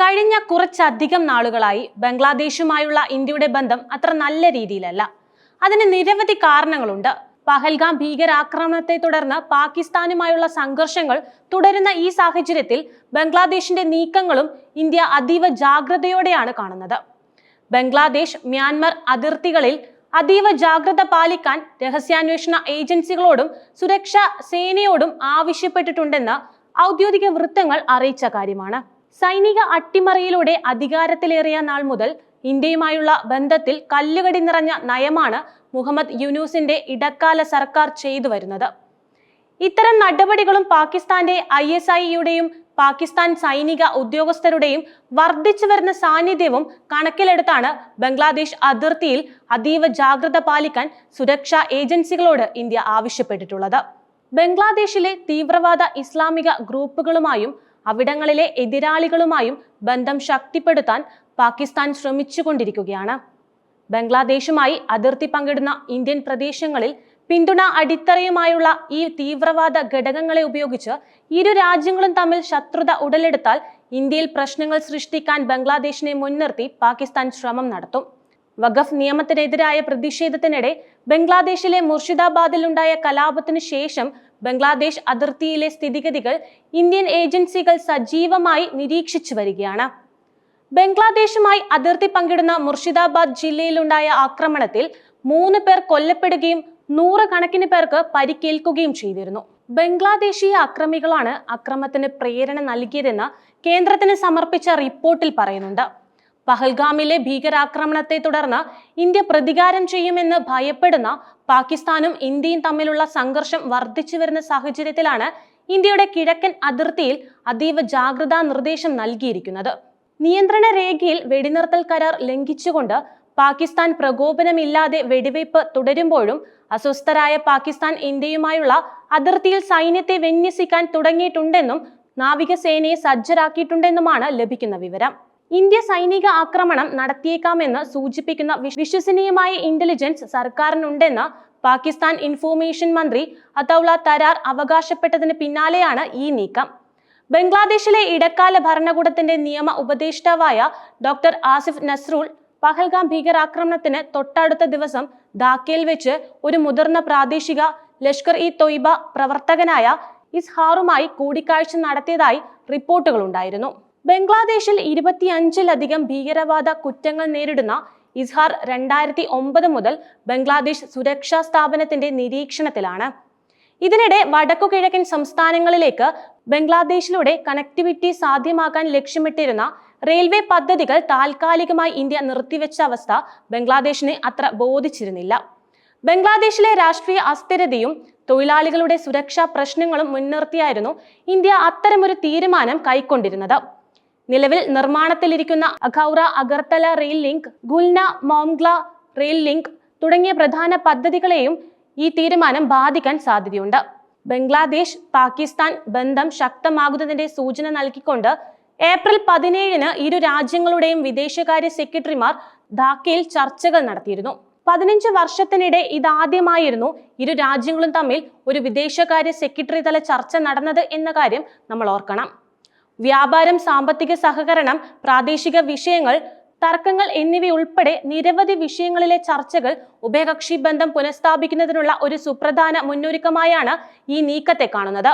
കഴിഞ്ഞ കുറച്ചധികം നാളുകളായി ബംഗ്ലാദേശുമായുള്ള ഇന്ത്യയുടെ ബന്ധം അത്ര നല്ല രീതിയിലല്ല. അതിന് നിരവധി കാരണങ്ങളുണ്ട്. പഹൽഗാം ഭീകരാക്രമണത്തെ തുടർന്ന് പാകിസ്ഥാനുമായുള്ള സംഘർഷങ്ങൾ തുടരുന്ന ഈ സാഹചര്യത്തിൽ ബംഗ്ലാദേശിന്റെ നീക്കങ്ങളും ഇന്ത്യ അതീവ ജാഗ്രതയോടെയാണ് കാണുന്നത്. ബംഗ്ലാദേശ് മ്യാൻമർ അതിർത്തികളിൽ അതീവ ജാഗ്രത പാലിക്കാൻ രഹസ്യാന്വേഷണ ഏജൻസികളോടും സുരക്ഷാ സേനയോടും ആവശ്യപ്പെട്ടിട്ടുണ്ടെന്ന് ഔദ്യോഗിക വൃത്തങ്ങൾ അറിയിച്ച കാര്യമാണ്. സൈനിക അട്ടിമറിയിലൂടെ അധികാരത്തിലേറിയ നാൾ മുതൽ ഇന്ത്യയുമായുള്ള ബന്ധത്തിൽ കല്ലുകടി നിറഞ്ഞ നയമാണ് മുഹമ്മദ് യുനൂസിന്റെ ഇടക്കാല സർക്കാർ ചെയ്തു വരുന്നത്. ഇത്തരം നടപടികളും പാകിസ്ഥാന്റെ ഐ എസ് ഐയുടെയും പാകിസ്ഥാൻ സൈനിക ഉദ്യോഗസ്ഥരുടെയും വർദ്ധിച്ചു വരുന്ന സാന്നിധ്യവും കണക്കിലെടുത്താണ് ബംഗ്ലാദേശ് അതിർത്തിയിൽ അതീവ ജാഗ്രത പാലിക്കാൻ സുരക്ഷാ ഏജൻസികളോട് ഇന്ത്യ ആവശ്യപ്പെട്ടിട്ടുള്ളത്. ബംഗ്ലാദേശിലെ തീവ്രവാദ ഇസ്ലാമിക ഗ്രൂപ്പുകളുമായും അവിടങ്ങളിലെ എതിരാളികളുമായും ബന്ധം ശക്തിപ്പെടുത്താൻ പാകിസ്ഥാൻ ശ്രമിച്ചുകൊണ്ടിരിക്കുകയാണ്. ബംഗ്ലാദേശുമായി അതിർത്തി പങ്കിടുന്ന ഇന്ത്യൻ പ്രദേശങ്ങളിൽ പിന്തുണ അടിത്തറയുമായുള്ള ഈ തീവ്രവാദ ഘടകങ്ങളെ ഉപയോഗിച്ച് ഇരു രാജ്യങ്ങളും തമ്മിൽ ശത്രുത ഉടലെടുത്താൽ ഇന്ത്യയിൽ പ്രശ്നങ്ങൾ സൃഷ്ടിക്കാൻ ബംഗ്ലാദേശിനെ മുൻനിർത്തി പാകിസ്ഥാൻ ശ്രമം നടത്തും. വഖഫ് നിയമത്തിനെതിരായ പ്രതിഷേധത്തിനിടെ ബംഗ്ലാദേശിലെ മുർഷിദാബാദിലുണ്ടായ കലാപത്തിനു ശേഷം ബംഗ്ലാദേശ് അതിർത്തിയിലെ സ്ഥിതിഗതികൾ ഇന്ത്യൻ ഏജൻസികൾ സജീവമായി നിരീക്ഷിച്ചു വരികയാണ്. ബംഗ്ലാദേശുമായി അതിർത്തി പങ്കിടുന്ന മുർഷിദാബാദ് ജില്ലയിലുണ്ടായ ആക്രമണത്തിൽ മൂന്ന് പേർ കൊല്ലപ്പെടുകയും നൂറുകണക്കിന് പേർക്ക് പരിക്കേൽക്കുകയും ചെയ്തിരുന്നു. ബംഗ്ലാദേശി അക്രമികളാണ് അക്രമത്തിന് പ്രേരണ നൽകിയതെന്ന് കേന്ദ്രത്തിന് സമർപ്പിച്ച റിപ്പോർട്ടിൽ പറയുന്നുണ്ട്. പഹൽഗാമിലെ ഭീകരാക്രമണത്തെ തുടർന്ന് ഇന്ത്യ പ്രതികാരം ചെയ്യുമെന്ന് ഭയപ്പെടുന്ന പാകിസ്ഥാനും ഇന്ത്യയും തമ്മിലുള്ള സംഘർഷം വർദ്ധിച്ചു വരുന്ന സാഹചര്യത്തിലാണ് ഇന്ത്യയുടെ കിഴക്കൻ അതിർത്തിയിൽ അതീവ ജാഗ്രതാ നിർദ്ദേശം നൽകിയിരിക്കുന്നത്. നിയന്ത്രണ രേഖയിൽ വെടിനിർത്തൽ കരാർ ലംഘിച്ചുകൊണ്ട് പാകിസ്ഥാൻ പ്രകോപനമില്ലാതെ വെടിവയ്പ് തുടരുമ്പോഴും അസ്വസ്ഥരായ പാകിസ്ഥാൻ ഇന്ത്യയുമായുള്ള അതിർത്തിയിൽ സൈന്യത്തെ വിന്യസിക്കാൻ തുടങ്ങിയിട്ടുണ്ടെന്നും നാവികസേനയെ സജ്ജരാക്കിയിട്ടുണ്ടെന്നുമാണ് ലഭിക്കുന്ന വിവരം. ഇന്ത്യ സൈനിക ആക്രമണം നടത്തിയേക്കാമെന്ന് സൂചിപ്പിക്കുന്ന വിശ്വസനീയമായ ഇന്റലിജൻസ് സർക്കാരിനുണ്ടെന്ന് പാകിസ്ഥാൻ ഇൻഫോർമേഷൻ മന്ത്രി അതൌല തരാർ അവകാശപ്പെട്ടതിന് പിന്നാലെയാണ് ഈ നീക്കം. ബംഗ്ലാദേശിലെ ഇടക്കാല ഭരണകൂടത്തിന്റെ നിയമ ഉപദേഷ്ടാവായ ഡോക്ടർ ആസിഫ് നസ്രുൾ പഹൽഗാം ഭീകരാക്രമണത്തിന് തൊട്ടടുത്ത ദിവസം ധാക്കയിൽ വെച്ച് ഒരു മുതിർന്ന പ്രാദേശിക ലഷ്കർ ഇ തൊയ്ബ പ്രവർത്തകനായ ഇസ്ഹാറുമായി കൂടിക്കാഴ്ച നടത്തിയതായി റിപ്പോർട്ടുകളുണ്ടായിരുന്നു. ബംഗ്ലാദേശിൽ ഇരുപത്തിയഞ്ചിലധികം ഭീകരവാദ കുറ്റങ്ങൾ നേരിടുന്ന ഇസ്ഹാർ രണ്ടായിരത്തി ഒമ്പത് മുതൽ ബംഗ്ലാദേശ് സുരക്ഷാ സ്ഥാപനത്തിന്റെ നിരീക്ഷണത്തിലാണ്. ഇതിനിടെ വടക്കു കിഴക്കൻ സംസ്ഥാനങ്ങളിലേക്ക് ബംഗ്ലാദേശിലൂടെ കണക്ടിവിറ്റി സാധ്യമാക്കാൻ ലക്ഷ്യമിട്ടിരുന്ന റെയിൽവേ പദ്ധതികൾ താൽക്കാലികമായി ഇന്ത്യ നിർത്തിവെച്ച അവസ്ഥ ബംഗ്ലാദേശിനെ അത്ര ബോധിച്ചിരുന്നില്ല. ബംഗ്ലാദേശിലെ രാഷ്ട്രീയ അസ്ഥിരതയും തൊഴിലാളികളുടെ സുരക്ഷാ പ്രശ്നങ്ങളും മുൻനിർത്തിയായിരുന്നു ഇന്ത്യ അത്തരമൊരു തീരുമാനം കൈക്കൊണ്ടിരുന്നത്. നിലവിൽ നിർമ്മാണത്തിലിരിക്കുന്ന Akhaura Agartala rail link Khulna Mongla rail link തുടങ്ങിയ പ്രധാന പദ്ധതികളെയും ഈ തീരുമാനം ബാധിക്കാൻ സാധ്യതയുണ്ട്. ബംഗ്ലാദേശ് പാകിസ്ഥാൻ ബന്ധം ശക്തമാകുന്നതിന്റെ സൂചന നൽകിക്കൊണ്ട് ഏപ്രിൽ പതിനേഴിന് ഇരു രാജ്യങ്ങളുടെയും വിദേശകാര്യ സെക്രട്ടറിമാർ ധാക്കയിൽ ചർച്ചകൾ നടത്തിയിരുന്നു. പതിനഞ്ച് വർഷത്തിനിടെ ഇതാദ്യമായിരുന്നു ഇരു രാജ്യങ്ങളും തമ്മിൽ ഒരു വിദേശകാര്യ സെക്രട്ടറി തല ചർച്ച നടന്നത് എന്ന കാര്യം നമ്മൾ ഓർക്കണം. വ്യാപാരം സാമ്പത്തിക സഹകരണം പ്രാദേശിക വിഷയങ്ങൾ തർക്കങ്ങൾ എന്നിവയുൾപ്പെടെ നിരവധി വിഷയങ്ങളിലെ ചർച്ചകൾ ഉഭയകക്ഷി ബന്ധം പുനഃസ്ഥാപിക്കുന്നതിനുള്ള ഒരു സുപ്രധാന മുന്നൊരുക്കമായാണ് ഈ നീക്കത്തെ കാണുന്നത്.